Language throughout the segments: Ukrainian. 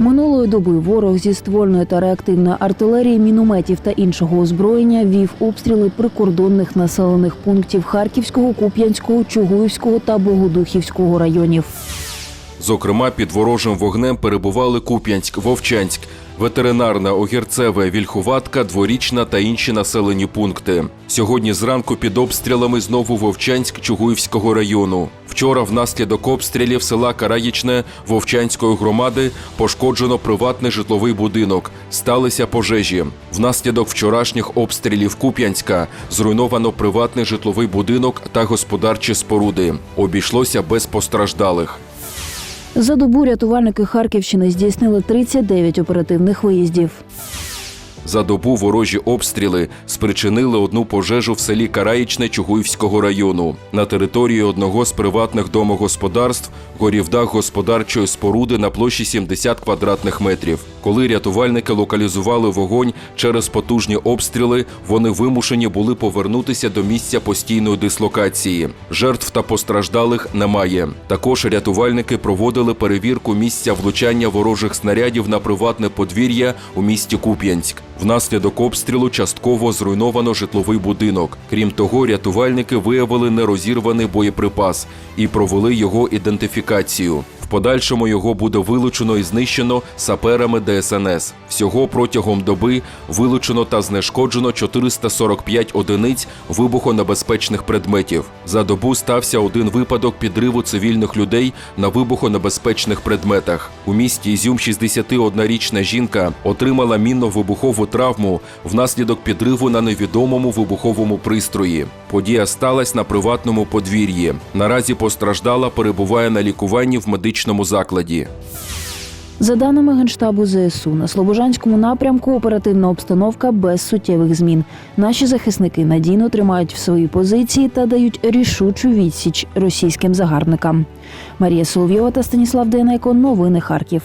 Минулої доби ворог зі ствольної та реактивної артилерії, мінометів та іншого озброєння вів обстріли прикордонних населених пунктів Харківського, Куп'янського, Чугуївського та Богодухівського районів. Зокрема, під ворожим вогнем перебували Куп'янськ, Вовчанськ, ветеринарна, Огірцеве, Вільхуватка, Дворічна та інші населені пункти. Сьогодні зранку під обстрілами знову Вовчанськ Чугуївського району. Вчора внаслідок обстрілів села Караїчне Вовчанської громади пошкоджено приватний житловий будинок. Сталися пожежі. Внаслідок вчорашніх обстрілів Куп'янська зруйновано приватний житловий будинок та господарчі споруди. Обійшлося без постраждалих. За добу рятувальники Харківщини здійснили 39 оперативних виїздів. За добу ворожі обстріли спричинили одну пожежу в селі Караїчне Чугуївського району. На території одного з приватних домогосподарств горів дах господарчої споруди на площі 70 квадратних метрів. Коли рятувальники локалізували вогонь через потужні обстріли, вони вимушені були повернутися до місця постійної дислокації. Жертв та постраждалих немає. Також рятувальники проводили перевірку місця влучання ворожих снарядів на приватне подвір'я у місті Куп'янськ. Внаслідок обстрілу частково зруйновано житловий будинок. Крім того, рятувальники виявили нерозірваний боєприпас і провели його ідентифікацію. Подальшому його буде вилучено і знищено саперами ДСНС. Всього протягом доби вилучено та знешкоджено 445 одиниць вибухонебезпечних предметів. За добу стався один випадок підриву цивільних людей на вибухонебезпечних предметах. У місті Ізюм 61-річна жінка отримала мінно-вибухову травму внаслідок підриву на невідомому вибуховому пристрої. Подія сталася на приватному подвір'ї. Наразі постраждала, перебуває на лікуванні в медичному закладі. За даними Генштабу ЗСУ, на Слобожанському напрямку оперативна обстановка без суттєвих змін. Наші захисники надійно тримають в свої позиції та дають рішучу відсіч російським загарбникам. Марія Соловйова та Станіслав Денеко. Новини Харків.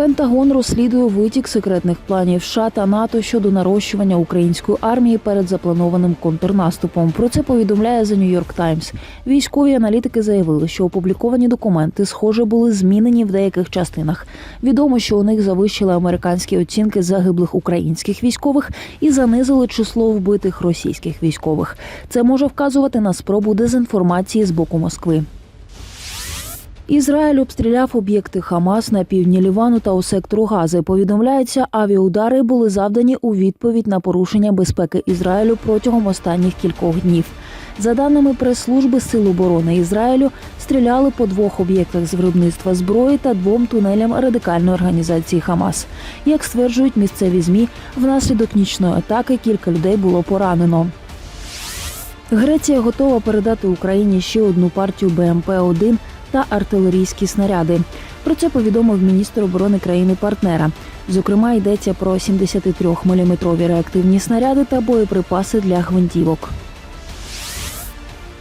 Пентагон розслідує витік секретних планів США та НАТО щодо нарощування української армії перед запланованим контрнаступом. Про це повідомляє The New York Times. Військові аналітики заявили, що опубліковані документи, схоже, були змінені в деяких частинах. Відомо, що у них завищили американські оцінки загиблих українських військових і занизили число вбитих російських військових. Це може вказувати на спробу дезінформації з боку Москви. Ізраїль обстріляв об'єкти Хамас на півдні Лівану та у сектору Гази. Повідомляється, авіаудари були завдані у відповідь на порушення безпеки Ізраїлю протягом останніх кількох днів. За даними прес-служби Сил оборони Ізраїлю, стріляли по двох об'єктах з виробництва зброї та двом тунелям радикальної організації Хамас. Як стверджують місцеві змі, внаслідок нічної атаки кілька людей було поранено. Греція готова передати Україні ще одну партію БМП-1 та артилерійські снаряди. Про це повідомив міністр оборони країни-партнера. Зокрема, йдеться про 73-мм реактивні снаряди та боєприпаси для гвинтівок.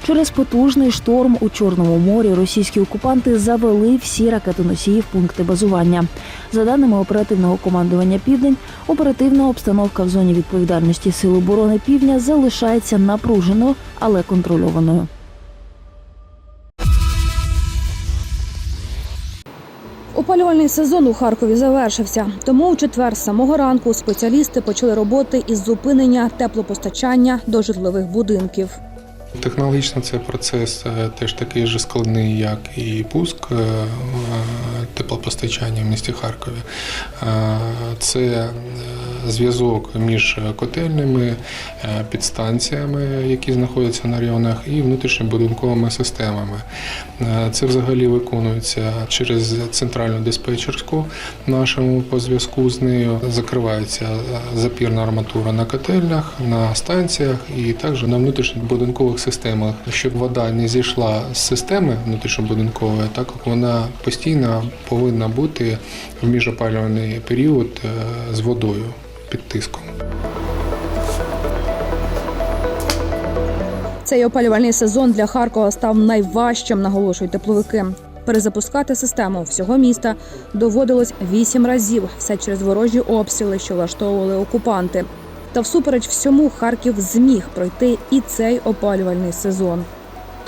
Через потужний шторм у Чорному морі російські окупанти завели всі ракетоносії в пункти базування. За даними оперативного командування Південь, оперативна обстановка в зоні відповідальності Сил оборони Півдня залишається напруженою, але контрольованою. Опалювальний сезон у Харкові завершився. Тому у четвер з самого ранку спеціалісти почали роботи із зупинення теплопостачання до житлових будинків. Технологічно цей процес е, теж такий же складний, як і пуск е, е, теплопостачання в місті Харкові. Це зв'язок між котельними, підстанціями, які знаходяться на районах, і внутрішньобудинковими системами. Це взагалі виконується через центральну диспетчерську нашому по зв'язку з нею. Закривається запірна арматура на котельнях, на станціях і також на внутрішньобудинкових системах, щоб вода не зійшла з системи внутрішньобудинкової, так як вона постійно повинна бути в міжопалювальний період е, з водою під тиском. Цей опалювальний сезон для Харкова став найважчим, наголошують тепловики. Перезапускати систему всього міста доводилось вісім разів, все через ворожі обстріли, що влаштовували окупанти. Та всупереч всьому Харків зміг пройти і цей опалювальний сезон.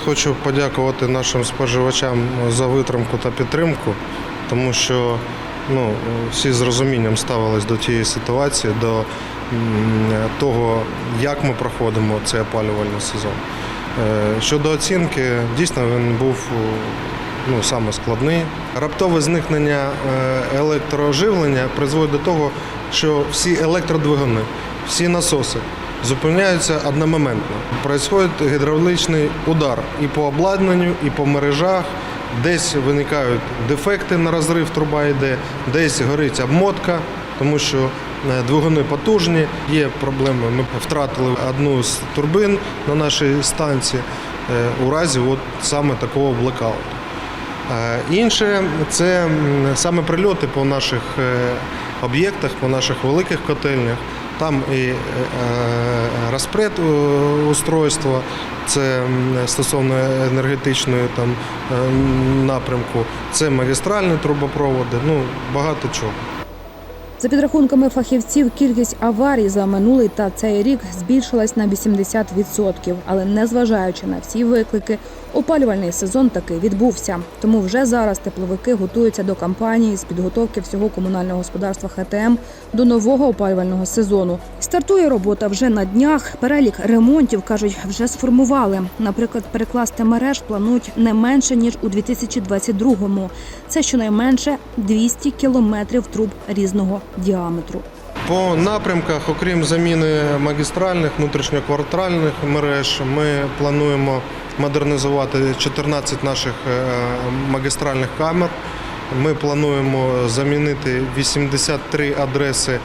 Хочу подякувати нашим споживачам за витримку та підтримку, тому що ну, всі з розумінням ставились до тієї ситуації, до того, як ми проходимо цей опалювальний сезон. Е, Щодо оцінки, дійсно він був ну, саме складний. Раптове зникнення е, електрооживлення призводить до того, що всі електродвигуни, всі насоси зупиняються одномоментно. Происходить гідравличний удар і по обладнанню, і по мережах. Десь виникають дефекти на розрив труба йде, десь горить обмотка, тому що е, двигуни потужні, є проблеми. Ми втратили одну з турбин на нашій станції е, у разі от саме такого блекауту. Е, Інше це саме прильоти по наших об'єктах, по наших великих котельнях. Там і е, е, розпред е, устройства, це стосовно енергетичної там напрямку, це магістральні трубопроводи, ну багато чого. За підрахунками фахівців, кількість аварій за минулий та цей рік збільшилась на 80%. Але незважаючи на всі виклики, опалювальний сезон таки відбувся. Тому вже зараз тепловики готуються до кампанії з підготовки всього комунального господарства ХТМ до нового опалювального сезону. Стартує робота вже на днях. Перелік ремонтів кажуть, вже сформували. Наприклад, перекласти мереж планують не менше ніж у 2022-му. Це щонайменше 200 кілометрів труб різного діаметру. По напрямках, окрім заміни магістральних, внутрішньоквартальних мереж, ми плануємо модернізувати 14 наших е, магістральних камер. Ми плануємо замінити 83 адреси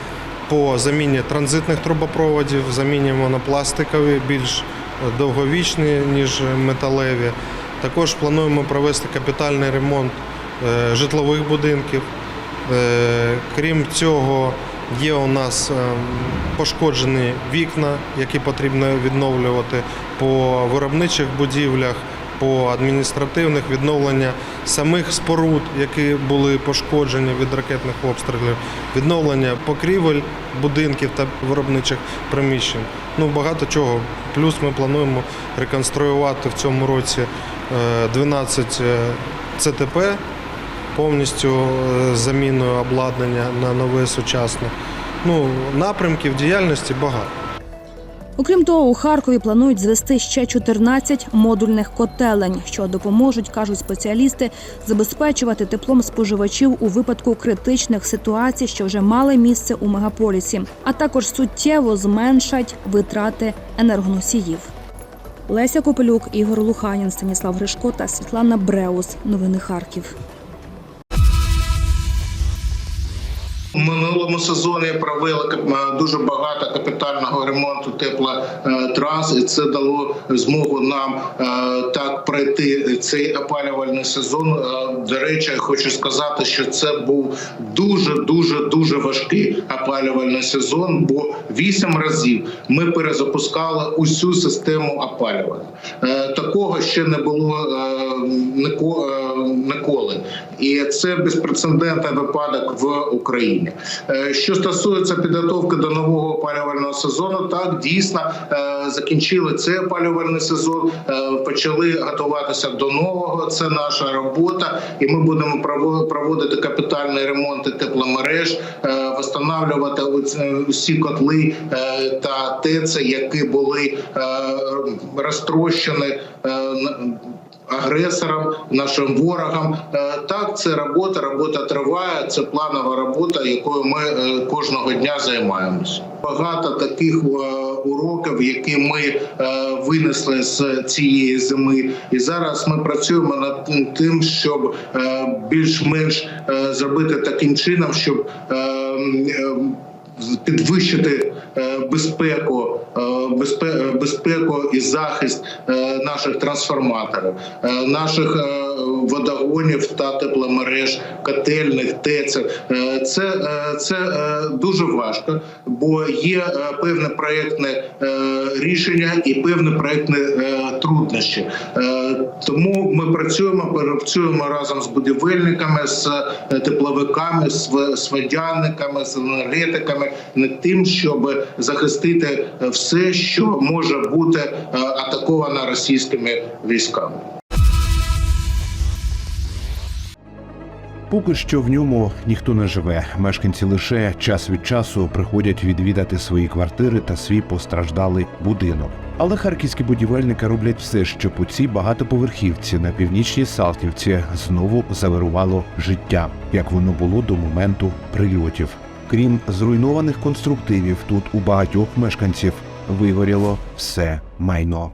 по заміні транзитних трубопроводів, замінюємо на пластикові, більш довговічні, ніж металеві. Також плануємо провести капітальний ремонт е, житлових будинків. Е, Крім цього, є у нас е, пошкоджені вікна, які потрібно відновлювати по виробничих будівлях, по адміністративних відновлення самих споруд, які були пошкоджені від ракетних обстрілів, відновлення покрівель будинків та виробничих приміщень. Ну багато чого. Плюс ми плануємо реконструювати в цьому році е, 12 е, ЦТП повністю е, заміною обладнання на нове сучасне. Ну, напрямків діяльності багато. Окрім того, у Харкові планують звести ще 14 модульних котелень, що допоможуть, кажуть спеціалісти, забезпечувати теплом споживачів у випадку критичних ситуацій, що вже мали місце у мегаполісі, а також суттєво зменшать витрати енергоносіїв. Леся Копелюк, Ігор Луханін, Станіслав Гришко та Світлана Бреус. Новини Харків. Минулому сезоні провели кап- дуже багато капітального ремонту теплотрас, і це дало змогу нам е, так пройти цей опалювальний сезон. Е, До речі, хочу сказати, що це був дуже дуже дуже важкий опалювальний сезон, бо вісім разів ми перезапускали усю систему опалювання. Е, Такого ще не було е, ніко- е, ніколи, і це безпрецедентний випадок в Україні. Е, Що стосується підготовки до нового опалювального сезону, так дійсно е, закінчили цей опалювальний сезон, е, почали готуватися до нового. Це наша робота, і ми будемо проводити капітальні ремонти тепломереж, встановлювати усі котли та ТЕЦи, які були розтрощені. агресорам, нашим ворогам. Е, Так, це робота, робота триває. Це планова робота, якою ми е, кожного дня займаємося. Багато таких е, уроків, які ми е, винесли з цієї зими, і зараз ми працюємо над тим, щоб більш-менш зробити таким чином, щоб підвищити безпеку, безпеку і захист наших трансформаторів, наших водогонів та тепломереж, котельних, ТЕЦ. Е, Це, е, це е, дуже важко, бо є певне проєктне рішення і певні проєктні е, труднощі. Тому ми працюємо, працюємо разом з будівельниками, з тепловиками, з водяниками, з енергетиками над тим, щоб захистити все, що може бути атаковано російськими військами. Поки що в ньому ніхто не живе. Мешканці лише час від часу приходять відвідати свої квартири та свій постраждалий будинок. Але харківські будівельники роблять все, щоб у цій багатоповерхівці на північній Салтівці знову завирувало життя, як воно було до моменту прильотів. Крім зруйнованих конструктивів, тут у багатьох мешканців вигоріло все майно.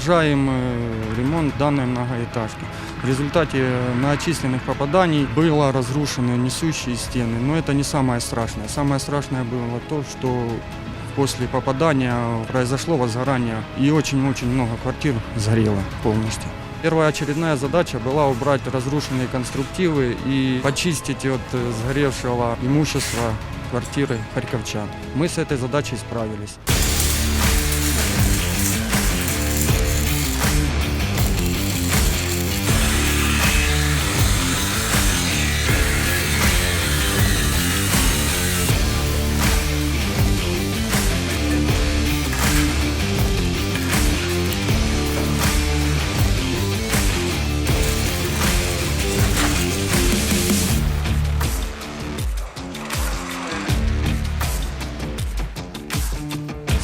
Продолжаем э, ремонт данной многоэтажки. В результате э, многочисленных попаданий было разрушены несущие стены, но это не самое страшное. Самое страшное было то, что после попадания произошло возгорание и очень-очень много квартир сгорело полностью. Первая очередная задача была убрать разрушенные конструктивы и почистить от э, сгоревшего имущества квартиры харьковчан. Мы с этой задачей справились.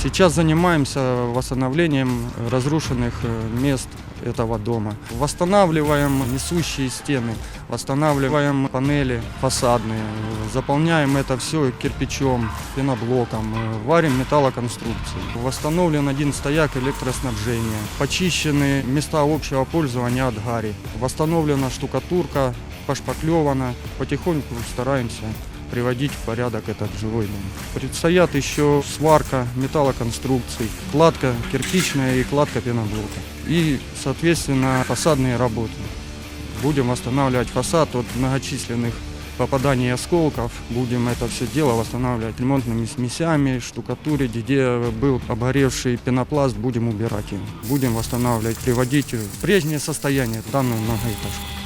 Сейчас занимаемся восстановлением разрушенных э, мест этого дома. Восстанавливаем несущие стены, восстанавливаем панели фасадные, заполняем это все кирпичом, пеноблоком, э, варим металлоконструкции. Восстановлен один стояк электроснабжения, почищены места общего пользования от гари, восстановлена штукатурка, пошпаклевана. Потихоньку стараемся приводить в порядок этот жилой дом. Предстоят еще сварка металлоконструкций, кладка кирпичная и кладка пеноблока. И, соответственно, фасадные работы. Будем восстанавливать фасад от многочисленных попаданий осколков. Будем это все дело восстанавливать ремонтными смесями, штукатурить, где был обгоревший пенопласт, будем убирать им. Будем восстанавливать, приводить в прежнее состояние данную многоэтажку.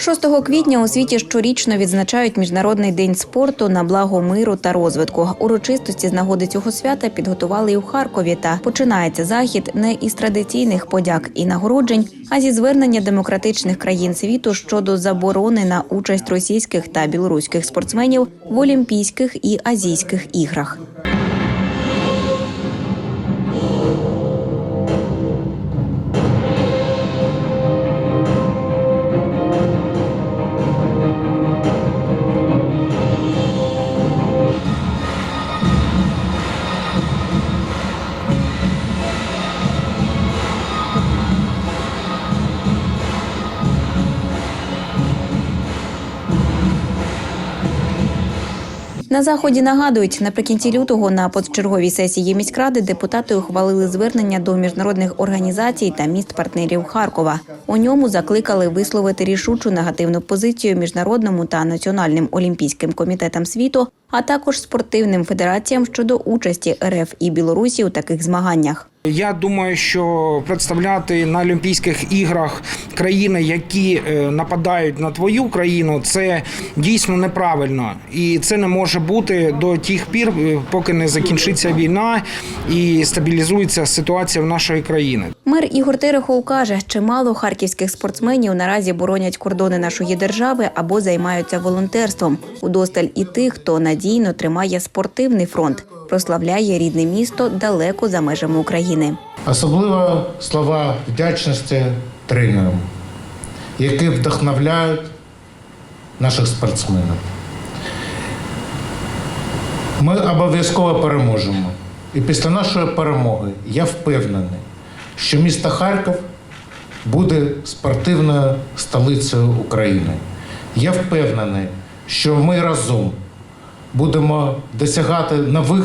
6 квітня у світі щорічно відзначають міжнародний день спорту на благо миру та розвитку. Урочистості з нагоди цього свята підготували і у Харкові. Та починається захід не із традиційних подяк і нагороджень, а зі звернення демократичних країн світу щодо заборони на участь російських та білоруських спортсменів в Олімпійських і азійських іграх. Заході нагадують, наприкінці лютого на подчерговій сесії міськради депутати ухвалили звернення до міжнародних організацій та міст партнерів Харкова. У ньому закликали висловити рішучу негативну позицію міжнародному та національним олімпійським комітетам світу, а також спортивним федераціям щодо участі РФ і Білорусі у таких змаганнях. Я думаю, що представляти на Олімпійських іграх країни, які е, нападають на твою країну, це дійсно неправильно, і це не може бути до тих пір, е, поки не закінчиться війна і стабілізується ситуація в нашої країни. Мер Ігор Терехов каже, чимало харківських спортсменів наразі боронять кордони нашої держави або займаються волонтерством. Удосталь і тих, хто надійно тримає спортивний фронт, прославляє рідне місто далеко за межами України. Особливо слова вдячності тренерам, які вдохновляють наших спортсменів. Ми обов'язково переможемо. І після нашої перемоги я впевнений, що місто Харків буде спортивною столицею України. Я впевнений, що ми разом будемо досягати нових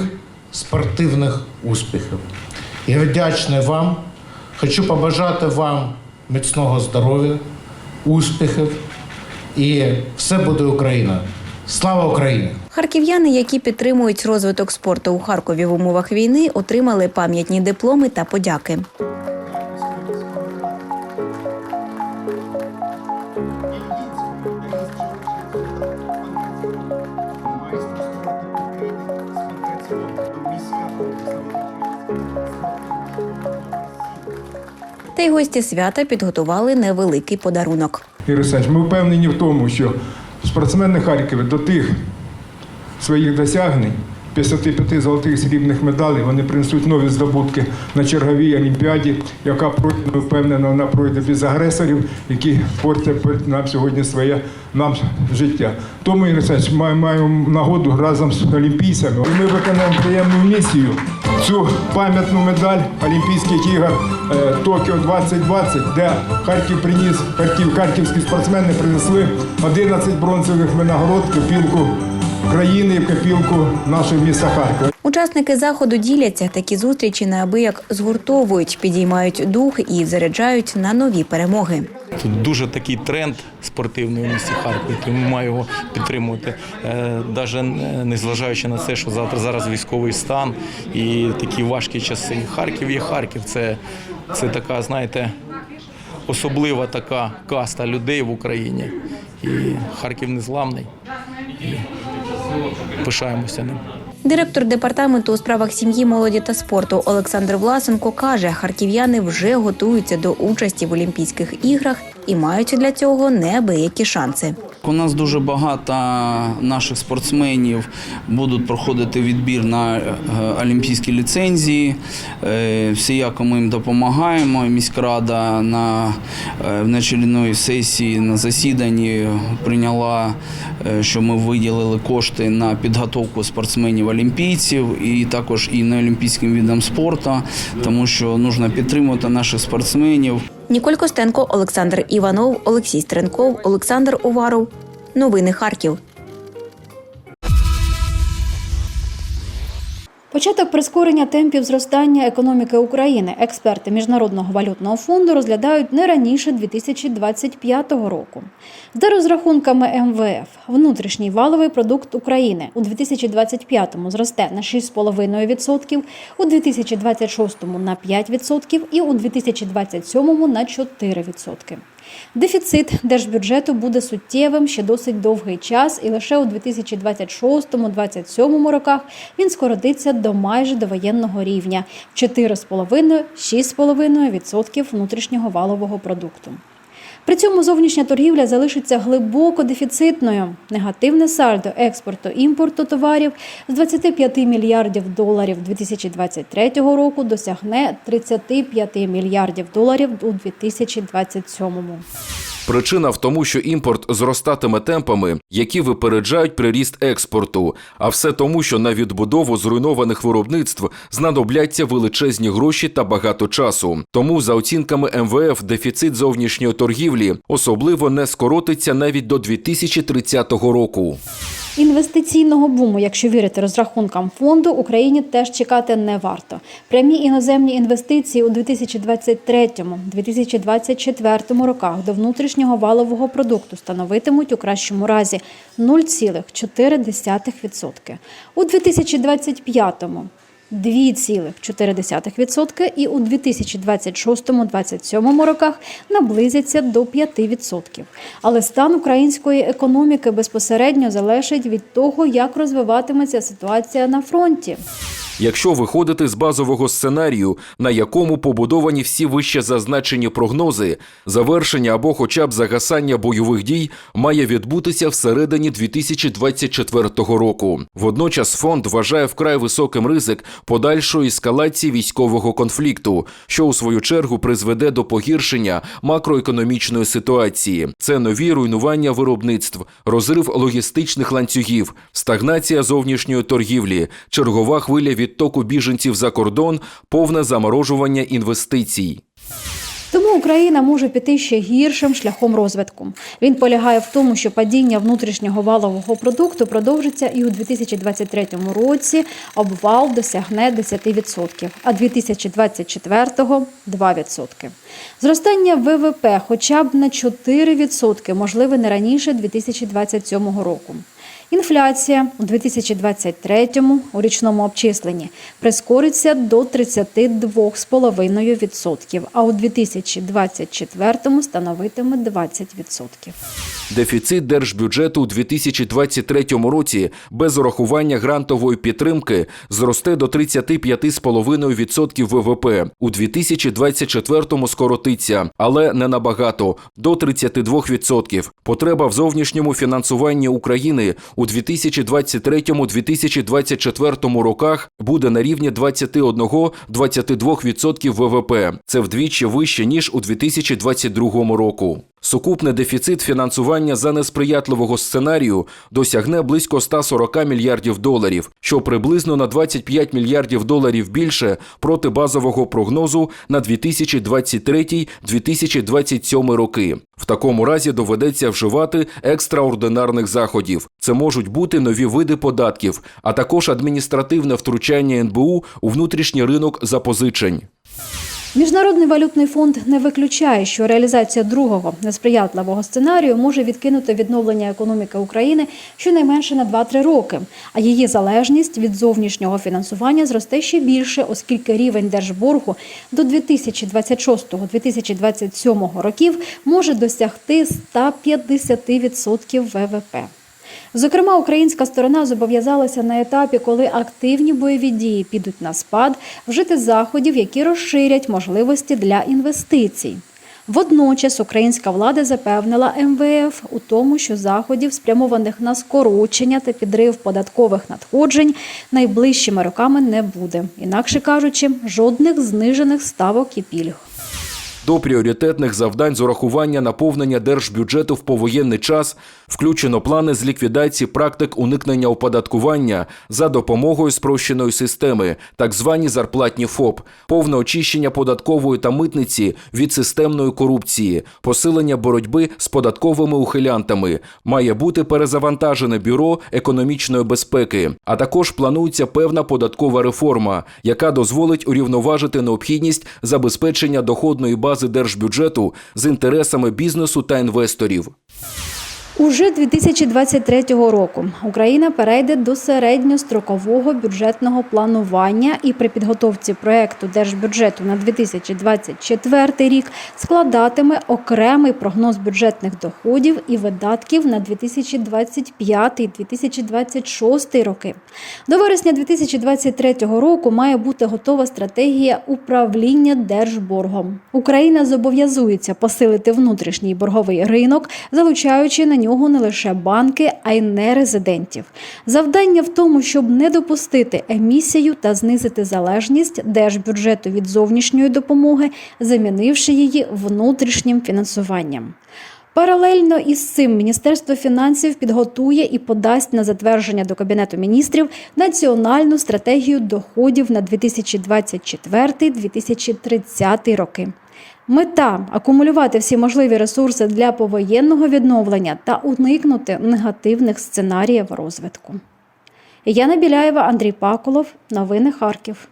спортивних успіхів. Я вдячний вам. Хочу побажати вам міцного здоров'я, успіхів і все буде Україна. Слава Україні! Харків'яни, які підтримують розвиток спорту у Харкові в умовах війни, отримали пам'ятні дипломи та подяки. Та й гості свята підготували невеликий подарунок. Олександрович, ми впевнені в тому, що спортсмени Харкова до тих своїх досягнень, 55 золотих срібних медалей, вони принесуть нові здобутки на черговій олімпіаді, яка пройде, впевнено, вона пройде без агресорів, які портять нам сьогодні своє нам життя. Тому Олександрович, ми маємо нагоду разом з олімпійцями. Ми виконаємо приємну місію. Цю пам'ятну медаль Олімпійських ігор е, Токіо 2020, де Харків приніс, Харків, харківські спортсмени принесли 11 бронзових винагород, копілку країни і копілку нашого міста Харкова. Учасники заходу діляться такі зустрічі неабияк згуртовують, підіймають дух і заряджають на нові перемоги. Тут дуже такий тренд спортивний у місті Харкові, тому ми маємо його підтримувати. Навіть незважаючи на те, що завтра зараз військовий стан і такі важкі часи. Харків є Харків. Це, це така, знаєте, особлива така каста людей в Україні. І Харків незламний. Пишаємося ним. Директор департаменту у справах сім'ї, молоді та спорту Олександр Власенко каже, харків'яни вже готуються до участі в Олімпійських іграх і мають для цього неабиякі шанси. У нас дуже багато наших спортсменів будуть проходити відбір на е, олімпійські ліцензії. Е, Всіяко ми їм допомагаємо. Міськрада на е, начальної сесії на засіданні прийняла, що ми виділили кошти на підготовку спортсменів олімпійців і також і на олімпійським видам спорту, тому що потрібно підтримувати наших спортсменів. Ніколь Костенко, Олександр Іванов, Олексій Стренков, Олександр Уваров. Новини Харків. Початок прискорення темпів зростання економіки України експерти Міжнародного валютного фонду розглядають не раніше 2025 року. За розрахунками МВФ, внутрішній валовий продукт України у 2025-му зросте на 6,5%, у 2026-му на 5% і у 2027-му на 4%. Дефіцит держбюджету буде суттєвим ще досить довгий час, і лише у 2026-2027 роках він скоротиться до майже довоєнного рівня 4,5-6,5% внутрішнього валового продукту. При цьому зовнішня торгівля залишиться глибоко дефіцитною. Негативне сальдо експорту імпорту товарів з 25 мільярдів доларів 2023 року досягне 35 мільярдів доларів у 2027. Причина в тому, що імпорт зростатиме темпами, які випереджають приріст експорту, а все тому, що на відбудову зруйнованих виробництв знадобляться величезні гроші та багато часу. Тому, за оцінками МВФ, дефіцит зовнішньої торгівлі особливо не скоротиться навіть до 2030 року. Інвестиційного буму, якщо вірити розрахункам фонду, Україні теж чекати не варто. Прямі іноземні інвестиції у 2023-2024 роках до внутрішнього валового продукту становитимуть у кращому разі 0,4%. У 2025-му 2,4% і у 2026-2027 роках наблизяться до 5%. Але стан української економіки безпосередньо залежить від того, як розвиватиметься ситуація на фронті. Якщо виходити з базового сценарію, на якому побудовані всі вище зазначені прогнози, завершення або хоча б загасання бойових дій має відбутися всередині 2024 року. Водночас фонд вважає вкрай високим ризик подальшої ескалації військового конфлікту, що у свою чергу призведе до погіршення макроекономічної ситуації. Це нові руйнування виробництв, розрив логістичних ланцюгів, стагнація зовнішньої торгівлі, чергова хвиля відтоку біженців за кордон, повне заморожування інвестицій. Тому Україна може піти ще гіршим шляхом розвитку. Він полягає в тому, що падіння внутрішнього валового продукту продовжиться і у 2023 році обвал досягне 10%, а 2024 – 2%. Зростання ВВП хоча б на 4% можливе не раніше 2027 року. Інфляція у 2023-му у річному обчисленні прискориться до 32,5%, а у 2024-му становитиме 20%. Дефіцит держбюджету у 2023 році без урахування грантової підтримки зросте до 35,5% ВВП. У 2024 скоротиться, але не набагато до 32%. Потреба в зовнішньому фінансуванні України у 2023-2024 роках буде на рівні 21-22% ВВП. Це вдвічі вище ніж у 2022 року. Сукупний дефіцит фінансування за несприятливого сценарію досягне близько 140 мільярдів доларів, що приблизно на 25 мільярдів доларів більше проти базового прогнозу на 2023-2027 роки. В такому разі доведеться вживати екстраординарних заходів. Це можуть бути нові види податків, а також адміністративне втручання НБУ у внутрішній ринок запозичень. Міжнародний валютний фонд не виключає, що реалізація другого несприятливого сценарію може відкинути відновлення економіки України щонайменше на 2-3 роки, а її залежність від зовнішнього фінансування зросте ще більше, оскільки рівень держборгу до 2026-2027 років може досягти 150% ВВП. Зокрема, українська сторона зобов'язалася на етапі, коли активні бойові дії підуть на спад, вжити заходів, які розширять можливості для інвестицій. Водночас українська влада запевнила МВФ у тому, що заходів, спрямованих на скорочення та підрив податкових надходжень, найближчими роками не буде. Інакше кажучи, жодних знижених ставок і пільг. До пріоритетних завдань з урахування наповнення держбюджету в повоєнний час включено плани з ліквідації практик уникнення оподаткування за допомогою спрощеної системи, так звані зарплатні ФОП, повне очищення податкової та митниці від системної корупції, посилення боротьби з податковими ухилянтами. Має бути перезавантажене бюро економічної безпеки. А також планується певна податкова реформа, яка дозволить урівноважити необхідність забезпечення доходної бази держбюджету з інтересами бізнесу та інвесторів. Уже 2023 року Україна перейде до середньострокового бюджетного планування і при підготовці проекту держбюджету на 2024 рік складатиме окремий прогноз бюджетних доходів і видатків на 2025-2026 роки. До вересня 2023 року має бути готова стратегія управління держборгом. Україна зобов'язується посилити внутрішній борговий ринок, залучаючи на нього не лише банки, а й нерезидентів. Завдання в тому, щоб не допустити емісію та знизити залежність держбюджету від зовнішньої допомоги, замінивши її внутрішнім фінансуванням. Паралельно із цим Міністерство фінансів підготує і подасть на затвердження до Кабінету міністрів національну стратегію доходів на 2024-2030 роки. Мета акумулювати всі можливі ресурси для повоєнного відновлення та уникнути негативних сценаріїв розвитку. Яна Біляєва, Андрій Паколов. Новини Харків.